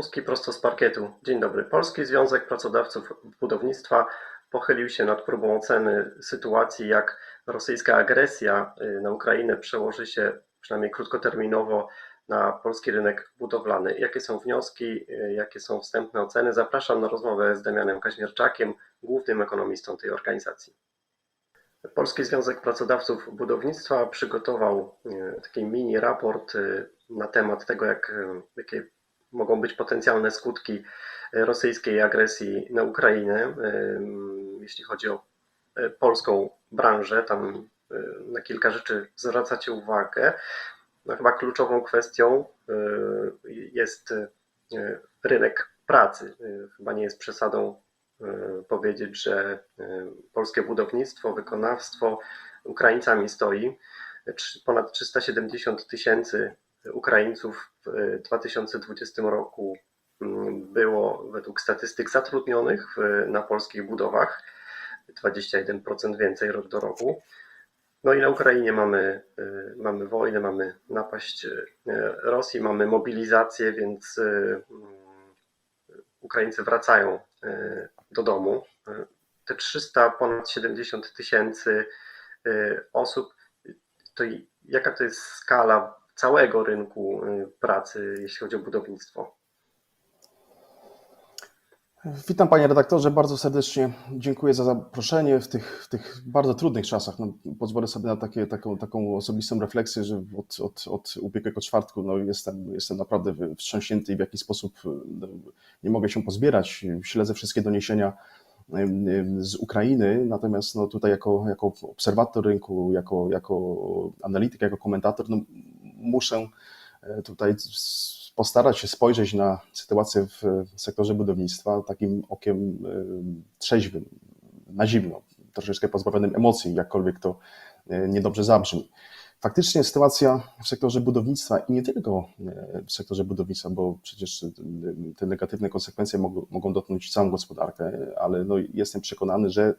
Jakuski prosto z parkietu. Dzień dobry. Polski Związek Pracodawców Budownictwa pochylił się nad próbą oceny sytuacji, jak rosyjska agresja y, na Ukrainę przełoży się przynajmniej krótkoterminowo na polski rynek budowlany. Jakie są wnioski, y, jakie są wstępne oceny? Zapraszam na rozmowę z Damianem Kaźmierczakiem, głównym ekonomistą tej organizacji. Polski Związek Pracodawców Budownictwa przygotował y, taki mini raport na temat tego, jak, jakie mogą być potencjalne skutki rosyjskiej agresji na Ukrainę, y, jeśli chodzi o y, polską branżę. Tam na kilka rzeczy zwracacie uwagę. No, chyba kluczową kwestią jest rynek pracy. Chyba nie jest przesadą powiedzieć, że polskie budownictwo, wykonawstwo Ukraińcami stoi. Ponad 370 tysięcy Ukraińców w 2020 roku mm, było według statystyk zatrudnionych na polskich budowach, 21% więcej rok do roku. No i na Ukrainie mamy, y, mamy wojnę, mamy napaść y, Rosji, mamy mobilizację, więc mm, Ukraińcy wracają do domu. Te 300, ponad 70 tysięcy osób, to jaka to jest skala całego rynku y, pracy, jeśli chodzi o budownictwo? Witam panie redaktorze, bardzo serdecznie dziękuję za zaproszenie w tych, w tych bardzo trudnych czasach. No, pozwolę sobie na takie, taką, taką osobistą refleksję, że od, od, od ubiegłego czwartku no, jestem, jestem naprawdę wstrząśnięty i w jaki sposób no, nie mogę się pozbierać. Śledzę wszystkie doniesienia em, z Ukrainy, natomiast no, tutaj jako, jako obserwator rynku, jako, jako analityk, jako komentator, no, muszę e, tutaj postarać się spojrzeć na sytuację w sektorze budownictwa takim okiem y, trzeźwym, na zimno, troszeczkę pozbawionym emocji, jakkolwiek to y, niedobrze zabrzmi. Faktycznie sytuacja w sektorze budownictwa i nie tylko w sektorze budownictwa, bo przecież te negatywne konsekwencje mogą, dotknąć całą gospodarkę, ale no jestem przekonany, że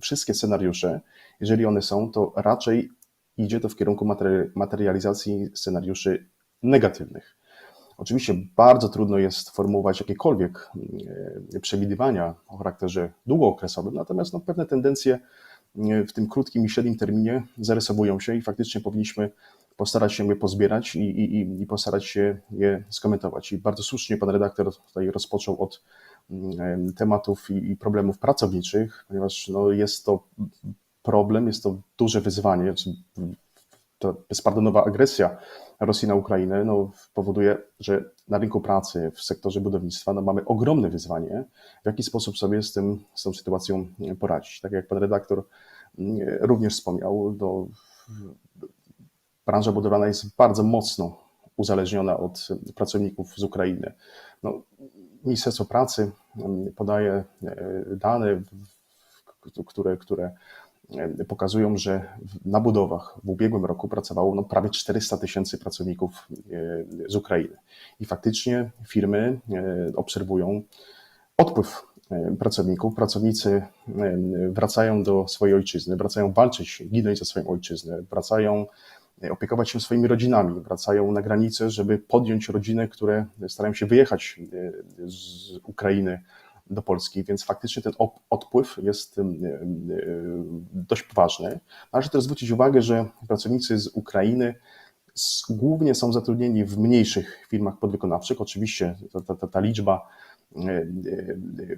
wszystkie scenariusze, jeżeli one są, to raczej idzie to w kierunku materi- materializacji scenariuszy negatywnych. Oczywiście bardzo trudno jest formułować jakiekolwiek e, przewidywania o charakterze długookresowym, natomiast no, pewne tendencje e, w tym krótkim i średnim terminie zarysowują się i faktycznie powinniśmy postarać się je pozbierać i, i, i- postarać się je skomentować. I bardzo słusznie pan redaktor tutaj rozpoczął od mm, tematów i, i problemów pracowniczych, ponieważ no, jest to problem, jest to duże wyzwanie. Ta bezpardonowa agresja Rosji na Ukrainę no, powoduje, że na rynku pracy, w sektorze budownictwa no, mamy ogromne wyzwanie, w jaki sposób sobie z, tym, z tą sytuacją poradzić. Tak jak pan redaktor mm, również wspomniał, no, branża budowlana jest bardzo mocno uzależniona od pracowników z Ukrainy. No, Ministerstwo Pracy mm, podaje e, dane, które, które pokazują, że na budowach w ubiegłym roku pracowało no, prawie 400 tysięcy pracowników e, z Ukrainy. I faktycznie firmy e, obserwują odpływ e, pracowników. Pracownicy e, wracają do swojej ojczyzny, wracają walczyć, ginąć za swoją ojczyznę, wracają e, opiekować się swoimi rodzinami, wracają na granicę, żeby podjąć rodziny, które starają się wyjechać e, z Ukrainy do Polski, więc faktycznie ten odpływ jest dość poważny. Należy też zwrócić uwagę, że pracownicy z Ukrainy głównie są zatrudnieni w mniejszych firmach podwykonawczych. Oczywiście ta, ta, ta, liczba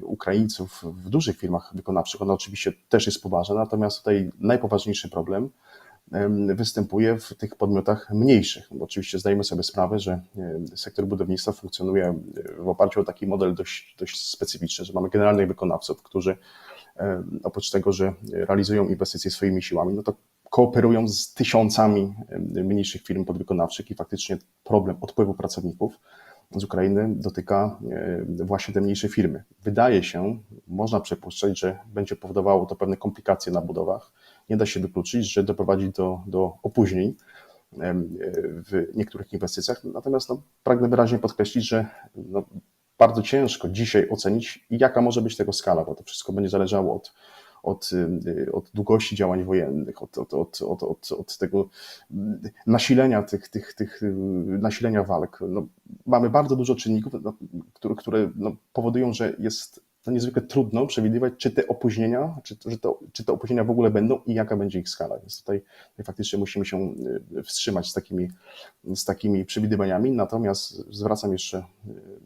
Ukraińców w dużych firmach wykonawczych, ona oczywiście też jest poważna, natomiast tutaj najpoważniejszy problem em, występuje w tych podmiotach mniejszych. Oczywiście zdajemy sobie sprawę, że sektor budownictwa funkcjonuje w oparciu o taki model dość, dość specyficzny, że mamy generalnych wykonawców, którzy oprócz tego, że realizują inwestycje swoimi siłami, no to kooperują z tysiącami mniejszych firm podwykonawczych i faktycznie problem odpływu pracowników z Ukrainy dotyka właśnie te mniejsze firmy. Wydaje się, można przypuszczać, że będzie powodowało to pewne komplikacje na budowach. Nie da się wykluczyć, że doprowadzi do, do opóźnień w niektórych inwestycjach. Natomiast no, pragnę wyraźnie podkreślić, że no, bardzo ciężko dzisiaj ocenić, jaka może być tego skala, bo to wszystko będzie zależało od, od, y, od długości działań wojennych, od, od, od, od, od, od tego mm, nasilenia tych, tych, tych y, nasilenia walk. No, mamy bardzo dużo czynników, no, które, które no, powodują, że jest to niezwykle trudno przewidywać, czy te opóźnienia, czy, to, czy te opóźnienia w ogóle będą i jaka będzie ich skala. Więc tutaj, tutaj faktycznie musimy się y, wstrzymać z takimi, z takimi przewidywaniami. Natomiast zwracam jeszcze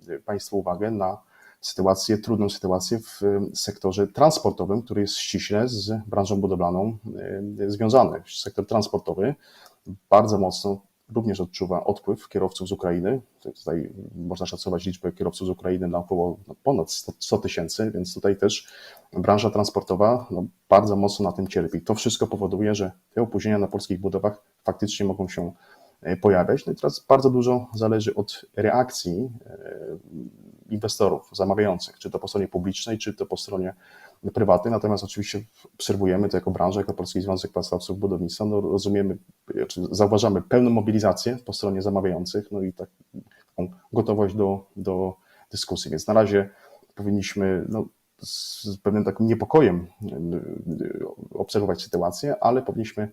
y, Państwu uwagę na sytuację, trudną sytuację w sektorze transportowym, który jest ściśle z branżą budowlaną y, związany. Sektor transportowy bardzo mocno również odczuwa odpływ kierowców z Ukrainy. Tutaj można szacować liczbę kierowców z Ukrainy na około no, ponad 100 tysięcy, więc tutaj też branża transportowa no, bardzo mocno na tym cierpi. To wszystko powoduje, że te opóźnienia na polskich budowach faktycznie mogą się pojawiać. No i teraz bardzo dużo zależy od reakcji e, inwestorów, zamawiających, czy to po stronie publicznej, czy to po stronie prywatnej. Natomiast oczywiście obserwujemy to jako branża, jako Polski Związek Pracodawców Budownictwa, no rozumiemy, czy zauważamy pełną mobilizację po stronie zamawiających, no i tak, taką gotowość do, do dyskusji. Więc na razie powinniśmy no, z pewnym takim niepokojem obserwować sytuację, ale powinniśmy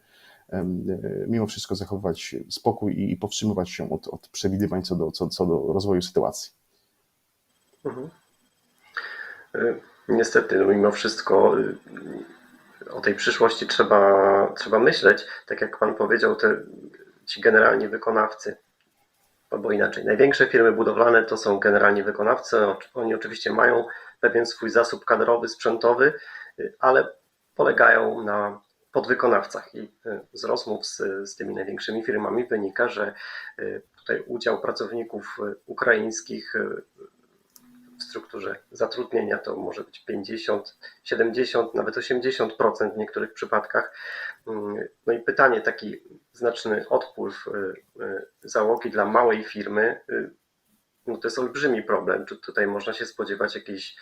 mimo wszystko zachowywać spokój i powstrzymywać się od, od przewidywań co do, co, co do rozwoju sytuacji. Mhm. Y, Niestety, no mimo wszystko y, o tej przyszłości trzeba, trzeba myśleć. Tak jak Pan powiedział, te, ci generalni wykonawcy, albo inaczej, największe firmy budowlane to są generalni wykonawcy. Oni oczywiście mają pewien swój zasób kadrowy, sprzętowy, ale polegają na podwykonawcach. I y, z rozmów z, z tymi największymi firmami wynika, że tutaj udział pracowników ukraińskich w strukturze zatrudnienia to może być 50, 70, nawet 80% w niektórych przypadkach. No i pytanie, taki znaczny odpływ y, y, załogi dla małej firmy, y, no to jest olbrzymi problem. Czy tutaj można się spodziewać jakiejś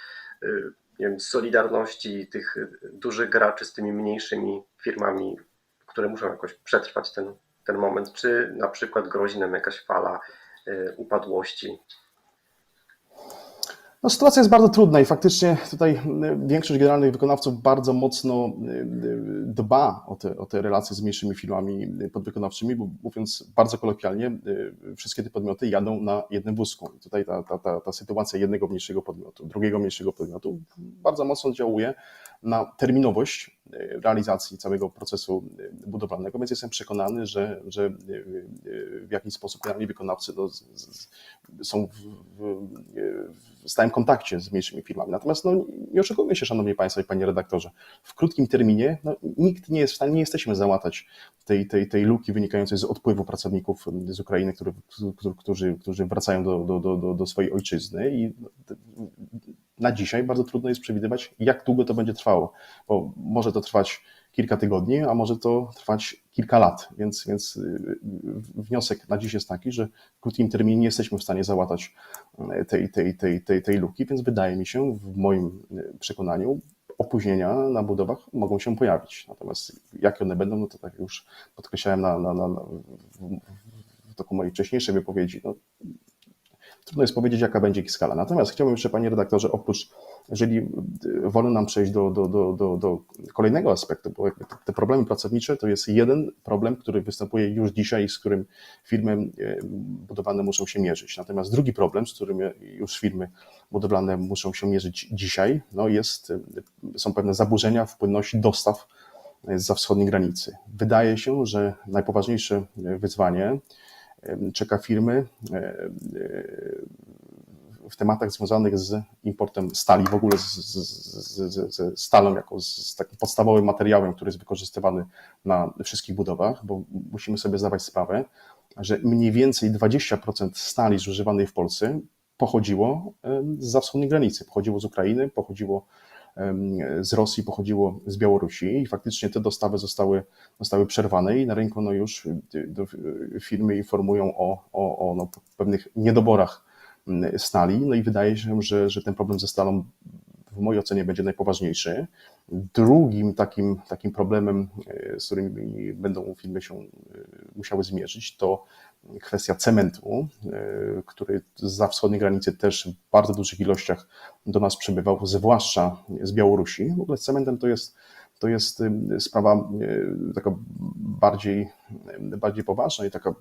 nie wiem, solidarności tych dużych graczy z tymi mniejszymi firmami, które muszą jakoś przetrwać ten, ten moment, czy na przykład grozi nam jakaś fala upadłości no, sytuacja jest bardzo trudna i faktycznie tutaj większość generalnych wykonawców bardzo mocno dba o te, o te relacje z mniejszymi firmami podwykonawczymi, bo mówiąc bardzo kolokwialnie, wszystkie te podmioty jadą na jednym wózku. I tutaj ta, ta, ta, ta sytuacja jednego mniejszego podmiotu, drugiego mniejszego podmiotu bardzo mocno oddziałuje na terminowość realizacji całego procesu budowlanego, więc jestem przekonany, że, że w jakiś sposób generalni wykonawcy no, są w, w, w stałym kontakcie z mniejszymi firmami. Natomiast no, nie oszukujmy się, Szanowni Państwo i Panie Redaktorze, w krótkim terminie no, nikt nie jest w stanie, nie jesteśmy załatać tej, tej, tej luki wynikającej z odpływu pracowników z Ukrainy, którzy, którzy, którzy wracają do, do, do, do swojej ojczyzny i na dzisiaj bardzo trudno jest przewidywać, jak długo to będzie trwało, bo może to trwać kilka tygodni, a może to trwać kilka lat. Więc, więc y, wniosek na dziś jest taki, że w krótkim terminie nie jesteśmy w stanie załatać y, tej, tej, tej, tej, tej luki, więc wydaje mi się, w moim y, przekonaniu, opóźnienia na budowach mogą się pojawić. Natomiast jakie one będą, no to tak już podkreślałem na, na, na, w, w toku mojej wcześniejszej wypowiedzi. No, trudno jest powiedzieć, jaka będzie ich skala. Natomiast chciałbym jeszcze, panie redaktorze, oprócz, jeżeli wolno nam przejść do, do, do, do, do kolejnego aspektu, bo te problemy pracownicze to jest jeden problem, który występuje już dzisiaj, z którym firmy budowlane muszą się mierzyć. Natomiast drugi problem, z którym już firmy budowlane muszą się mierzyć dzisiaj, no jest, są pewne zaburzenia w płynności dostaw za wschodniej granicy. Wydaje się, że najpoważniejsze wyzwanie, czeka firmy w tematach związanych z importem stali, w ogóle ze stalą jako z takim podstawowym materiałem, który jest wykorzystywany na wszystkich budowach, bo musimy sobie zdawać sprawę, że mniej więcej 20% stali zużywanej w Polsce pochodziło z wschodniej granicy, pochodziło z Ukrainy, pochodziło z Rosji pochodziło z Białorusi i faktycznie te dostawy zostały, zostały przerwane i na rynku no już y, y, firmy informują o, o, o no pewnych niedoborach stali. No i wydaje się, że, że ten problem ze stalą w mojej ocenie będzie najpoważniejszy. Drugim takim, takim problemem, y, z którym będą firmy się musiały zmierzyć, to kwestia cementu, który za wschodniej granicy też w bardzo dużych ilościach do nas przybywał, zwłaszcza z Białorusi. W ogóle z cementem to jest, to jest y, sprawa y, taka bardziej, bardziej poważna i taka,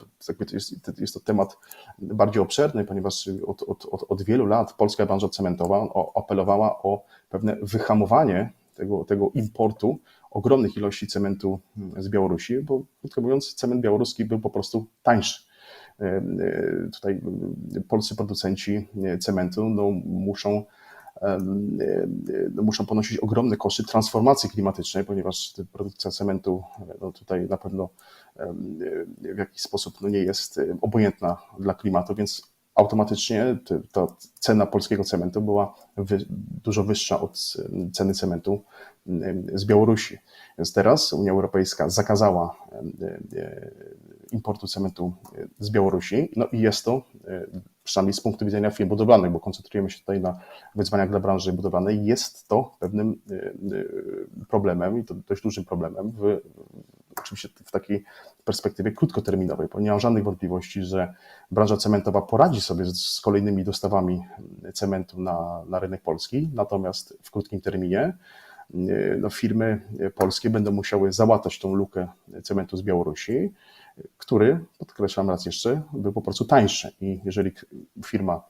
jest, jest to temat bardziej obszerny, ponieważ od, od, od, od wielu lat polska branża cementowa apelowała o pewne wyhamowanie tego, tego importu ogromnych ilości cementu z Białorusi, bo krótko mówiąc, cement białoruski był po prostu tańszy. E, e, Tutaj polscy producenci cementu no, muszą, e, no, muszą ponosić ogromne koszty transformacji klimatycznej, ponieważ produkcja cementu no, tutaj na pewno w jakiś sposób no, nie jest obojętna dla klimatu, więc automatycznie ta cena polskiego cementu była wy, dużo wyższa od ceny cementu em, z Białorusi. Więc teraz Unia Europejska zakazała importu cementu z Białorusi. No i jest to, e, przynajmniej z punktu widzenia firm budowlanych, bo koncentrujemy się tutaj na wyzwaniach dla branży budowlanej, jest to pewnym e, e, problemem i to dość dużym problemem, w, oczywiście w takiej perspektywie krótkoterminowej, bo nie mam żadnych wątpliwości, że branża cementowa poradzi sobie z, kolejnymi dostawami cementu na, na rynek polski, natomiast w krótkim terminie e, no, firmy polskie będą musiały załatać tą lukę cementu z Białorusi, który, podkreślam raz jeszcze, był po prostu tańszy. I jeżeli firma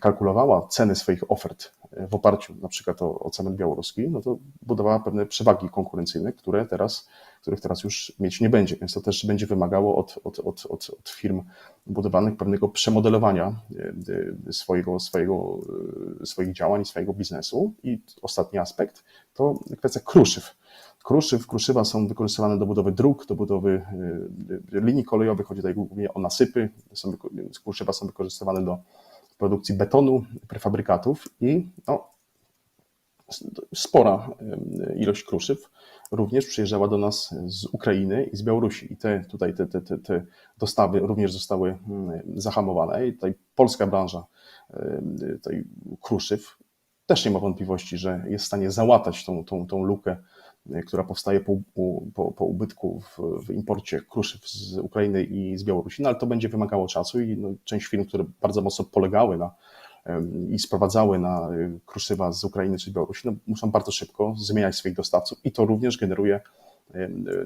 kalkulowała ceny swoich ofert w oparciu na przykład o, o cement białoruski, no to budowała pewne przewagi konkurencyjne, które teraz, których teraz już mieć nie będzie. Więc to też będzie wymagało od, od, od, od, od firm budowlanych pewnego przemodelowania e, e, swojego, swojego, e, swoich działań, swojego biznesu. I ostatni aspekt to kwestia kruszyw. Kruszyw, kruszywa są wykorzystywane do budowy dróg, do budowy y, linii kolejowych, chodzi tutaj głównie o nasypy, są, kruszywa są wykorzystywane do produkcji betonu, prefabrykatów i no, spora y, ilość kruszyw również przyjeżdżała do nas z Ukrainy i z Białorusi. I te tutaj te, te, te, dostawy również zostały zahamowane. I tutaj polska branża tej kruszyw też nie ma wątpliwości, że jest w stanie załatać tą, tą, tą lukę która powstaje po, po, po ubytku w, w imporcie kruszyw z Ukrainy i z Białorusi, no ale to będzie wymagało czasu i no, część firm, które bardzo mocno polegały na i sprowadzały na y, kruszywa z Ukrainy czy Białorusi, no, muszą bardzo szybko zmieniać swoich dostawców i to również generuje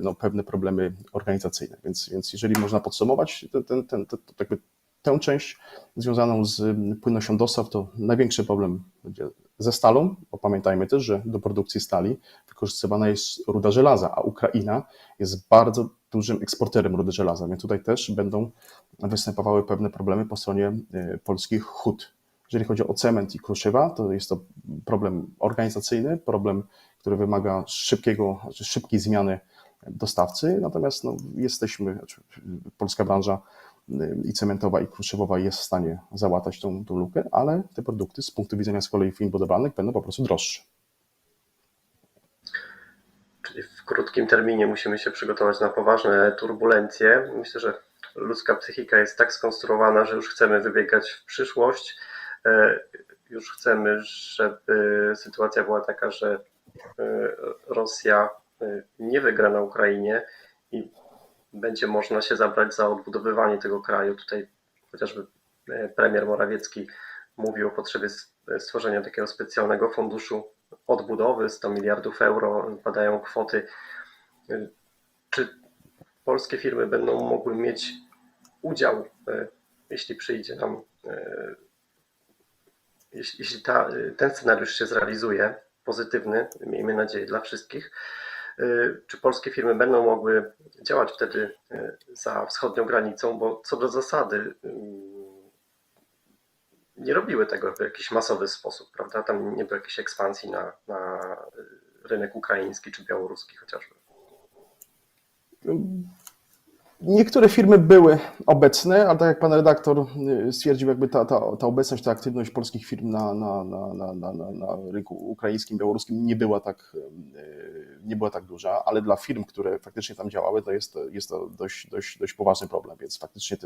no, pewne problemy organizacyjne. Więc, więc jeżeli można podsumować ten, ten, ten, jakby tę część związaną z płynnością dostaw, to największy problem będzie ze stalą, bo pamiętajmy też, że do produkcji stali wykorzystywana jest ruda żelaza, a Ukraina jest bardzo dużym eksporterem rudy żelaza, więc tutaj też będą występowały pewne problemy po stronie e, polskich hut. Jeżeli chodzi o cement i kruszywa, to jest to problem organizacyjny, problem, który wymaga szybkiego, szybkiej zmiany dostawcy, natomiast no, jesteśmy, znaczy, polska branża i cementowa i kruszywowa jest w stanie załatać tą, tą lukę, ale te produkty z punktu widzenia z kolei firm budowlanych będą po prostu droższe. Czyli w krótkim terminie musimy się przygotować na poważne turbulencje. Myślę, że ludzka psychika jest tak skonstruowana, że już chcemy wybiegać w przyszłość. E, Już chcemy, żeby sytuacja była taka, że e, Rosja e, nie wygra na Ukrainie i będzie można się zabrać za odbudowywanie tego kraju. Tutaj chociażby e, premier Morawiecki mówił o potrzebie s- stworzenia takiego specjalnego funduszu odbudowy 100 miliardów euro, padają kwoty. Czy polskie firmy będą mogły mieć udział, e, jeśli przyjdzie nam, e, jeśli, ta, ten scenariusz się zrealizuje, pozytywny, miejmy nadzieję dla wszystkich, e, czy polskie firmy będą mogły działać wtedy e, za wschodnią granicą, bo co do zasady mm, nie robiły tego w jakiś masowy sposób, prawda? Tam nie było jakiejś ekspansji na, na rynek ukraiński czy białoruski chociażby. Niektóre firmy były obecne, ale tak jak pan redaktor y, stwierdził, jakby ta, ta, ta obecność, ta aktywność polskich firm na, na, na, na, na, na, rynku ukraińskim, białoruskim nie była, tak, y, nie była tak duża, ale dla firm, które faktycznie tam działały, to jest jest to dość, dość, dość poważny problem, więc faktycznie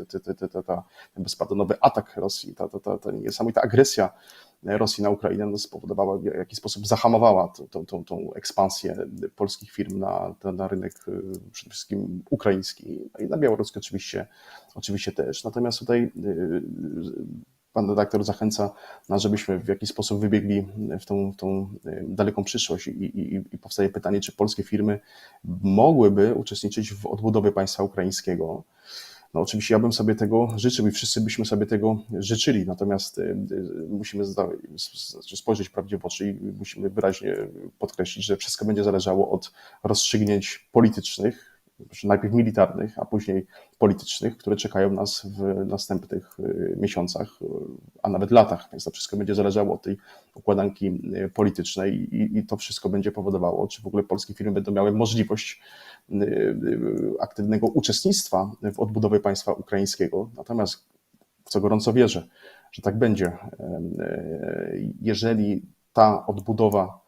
ta, ten bezpardonowy atak Rosji, ta, ta, ta, ta niesamowita agresja Rosji na Ukrainę no, spowodowała, w jakiś sposób zahamowała tą, tą, tą, ekspansję polskich firm na, na, na rynek y, przede wszystkim ukraiński. No na białoruski oczywiście, oczywiście też. Natomiast tutaj y, pan redaktor zachęca nas, żebyśmy w jakiś sposób wybiegli w tą, tą y, daleką przyszłość i, i, i powstaje pytanie, czy polskie firmy mogłyby uczestniczyć w odbudowie państwa ukraińskiego. No oczywiście ja bym sobie tego życzył i wszyscy byśmy sobie tego życzyli, natomiast y, y, musimy s- spojrzeć prawdzie w oczy i musimy wyraźnie podkreślić, że wszystko będzie zależało od rozstrzygnięć politycznych, znaczy najpierw militarnych, a później politycznych, które czekają nas w następnych y, miesiącach, y, a nawet latach, więc to wszystko będzie zależało od tej układanki y, politycznej i, i to wszystko będzie powodowało, czy w ogóle polskie firmy będą miały możliwość aktywnego uczestnictwa w odbudowie państwa ukraińskiego. Natomiast w co gorąco wierzę, że tak będzie. E, Jeżeli ta odbudowa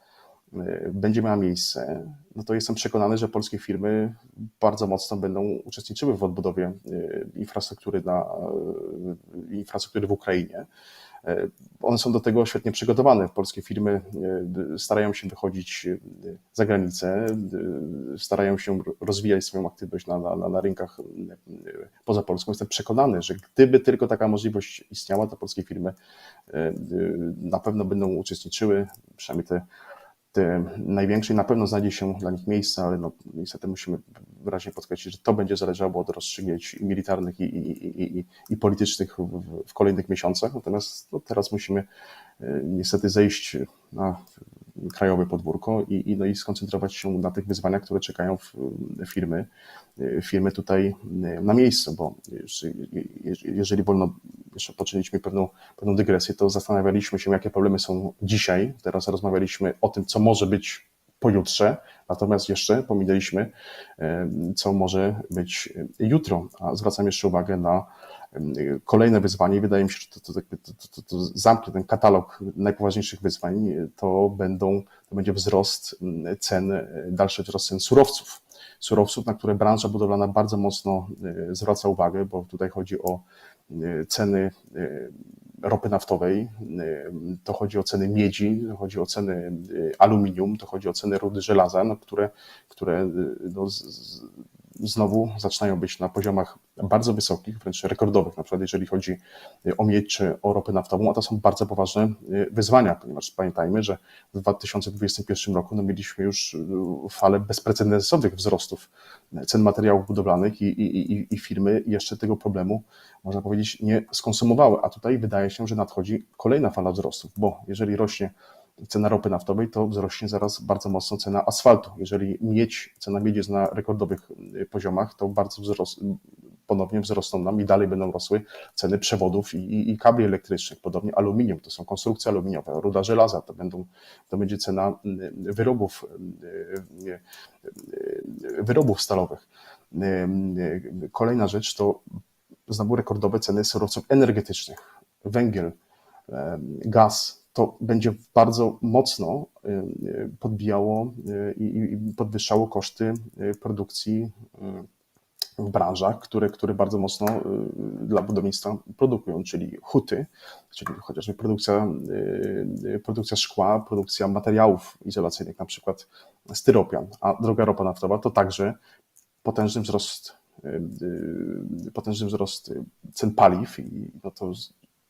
będzie miała miejsce, no to jestem przekonany, że polskie firmy bardzo mocno będą uczestniczyły w odbudowie e, infrastruktury, na, e, infrastruktury w Ukrainie. One są do tego świetnie przygotowane. Polskie firmy starają się wychodzić za granicę, starają się rozwijać swoją aktywność na, na, na- rynkach poza Polską. Jestem przekonany, że gdyby tylko taka możliwość istniała, to polskie firmy na pewno będą uczestniczyły, przynajmniej te, te największe, i na pewno znajdzie się dla nich miejsce, ale no, niestety musimy wyraźnie podkreślić, że to będzie zależało od rozstrzygnięć i militarnych i, i, i, i, politycznych w, w- w kolejnych miesiącach. Natomiast no, teraz musimy e, niestety zejść na krajowe podwórko i, i, no, i skoncentrować się na tych wyzwaniach, które czekają w, firmy, firmy tutaj e, na miejscu, bo jeżeli, wolno jeszcze poczyniliśmy pewną, pewną dygresję, to zastanawialiśmy się, jakie problemy są dzisiaj. Teraz rozmawialiśmy o tym, co może być pojutrze, natomiast jeszcze pominęliśmy, e, co może być jutro. A zwracam jeszcze uwagę na kolejne wyzwanie wydaje mi się, że to, to, to, to, zamknie ten katalog najpoważniejszych wyzwań, to, będą, to będzie wzrost mm, cen, e, dalszy wzrost cen surowców. Surowców, na które branża budowlana bardzo mocno e, zwraca uwagę, bo tutaj chodzi o ceny ropy naftowej, to chodzi o ceny miedzi, to chodzi o ceny aluminium, to chodzi o ceny rudy żelaza, no, które, które no, z, z, znowu zaczynają być na poziomach bardzo wysokich, wręcz rekordowych, na przykład jeżeli chodzi o miedź czy o ropę naftową, a to są bardzo poważne e, wyzwania, ponieważ pamiętajmy, że w 2021 roku no, mieliśmy już e, falę bezprecedensowych wzrostów cen materiałów budowlanych i, i, i, i firmy jeszcze tego problemu, można powiedzieć, nie skonsumowały, a tutaj wydaje się, że nadchodzi kolejna fala wzrostów, bo jeżeli rośnie cena ropy naftowej, to wzrośnie zaraz bardzo mocno cena asfaltu. Jeżeli miedź, cena miedzi jest na rekordowych y, poziomach, to bardzo wzrost, ponownie wzrosną nam i dalej będą rosły ceny przewodów i, i, i kabli elektrycznych. Podobnie aluminium, to są konstrukcje aluminiowe, ruda żelaza, to, będą, to będzie cena y, wyrobów, y, y, y, wyrobów stalowych. Kolejna rzecz to znowu rekordowe ceny surowców energetycznych, węgiel, gaz, to będzie bardzo mocno podbijało i podwyższało koszty produkcji w branżach, które, które bardzo mocno y, dla budownictwa produkują, czyli huty, czyli chociażby produkcja, y, y, produkcja szkła, produkcja materiałów izolacyjnych, na przykład styropian, a droga ropa naftowa to także potężny wzrost, potężny wzrost cen paliw i no to,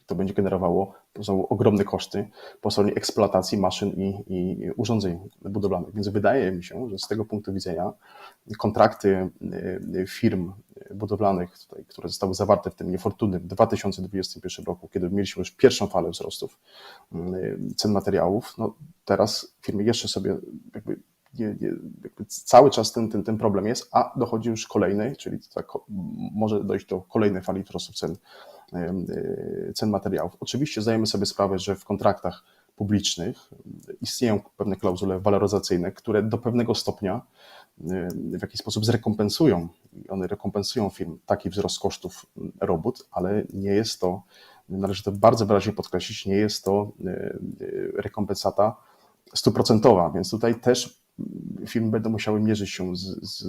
to będzie generowało ogromne koszty po stronie eksploatacji maszyn i, i urządzeń budowlanych. Więc wydaje mi się, że z tego punktu widzenia kontrakty y, firm budowlanych, tutaj, które zostały zawarte w tym niefortunnym 2021 roku, kiedy mieliśmy już pierwszą falę wzrostów y, cen materiałów, no teraz firmy jeszcze sobie jakby nie, nie, cały czas ten, ten, ten problem jest, a dochodzi już kolejny, czyli tak, może dojść do kolejnej fali wzrostu cen, y, cen materiałów. Oczywiście zdajemy sobie sprawę, że w kontraktach publicznych istnieją pewne klauzule waloryzacyjne, które do pewnego stopnia w jakiś sposób zrekompensują one rekompensują firm taki wzrost kosztów robót, ale nie jest to, należy to bardzo wyraźnie podkreślić, nie jest to e, e, rekompensata stuprocentowa, więc tutaj też firmy będą musiały mierzyć się z, z,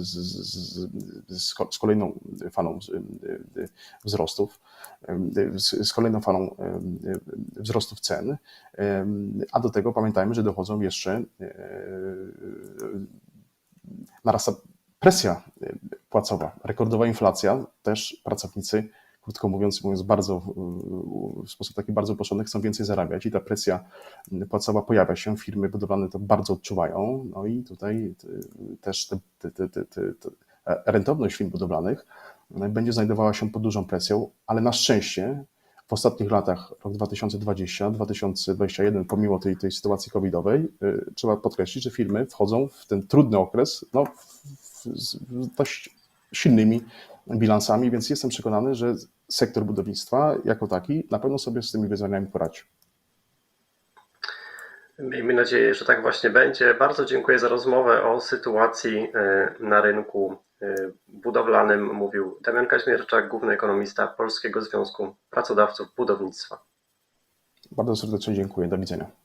z, z, kolejną falą e, wzrostów, e, z, kolejną falą e, wzrostów cen, e, a do tego pamiętajmy, że dochodzą jeszcze e, narasta presja e, płacowa, rekordowa inflacja, też pracownicy, krótko mówiąc, mówiąc bardzo, w- sposób taki bardzo uproszczony, chcą więcej zarabiać i ta presja płacowa pojawia się, firmy budowlane to bardzo odczuwają, no i tutaj e, też te, te, te, rentowność firm budowlanych e, będzie znajdowała się pod dużą presją, ale na szczęście w ostatnich latach, rok 2020, 2021, pomimo tej, tej sytuacji covidowej, y, trzeba podkreślić, że firmy wchodzą w ten trudny okres no, w, w, z dość silnymi bilansami, więc jestem przekonany, że sektor budownictwa jako taki na pewno sobie z tymi wyzwaniami poradzi. Miejmy nadzieję, że tak właśnie będzie. Bardzo dziękuję za rozmowę o sytuacji e, na rynku e, budowlanym. Mówił Damian Kaźmierczak, główny ekonomista Polskiego Związku Pracodawców Budownictwa. Bardzo serdecznie dziękuję. Do widzenia.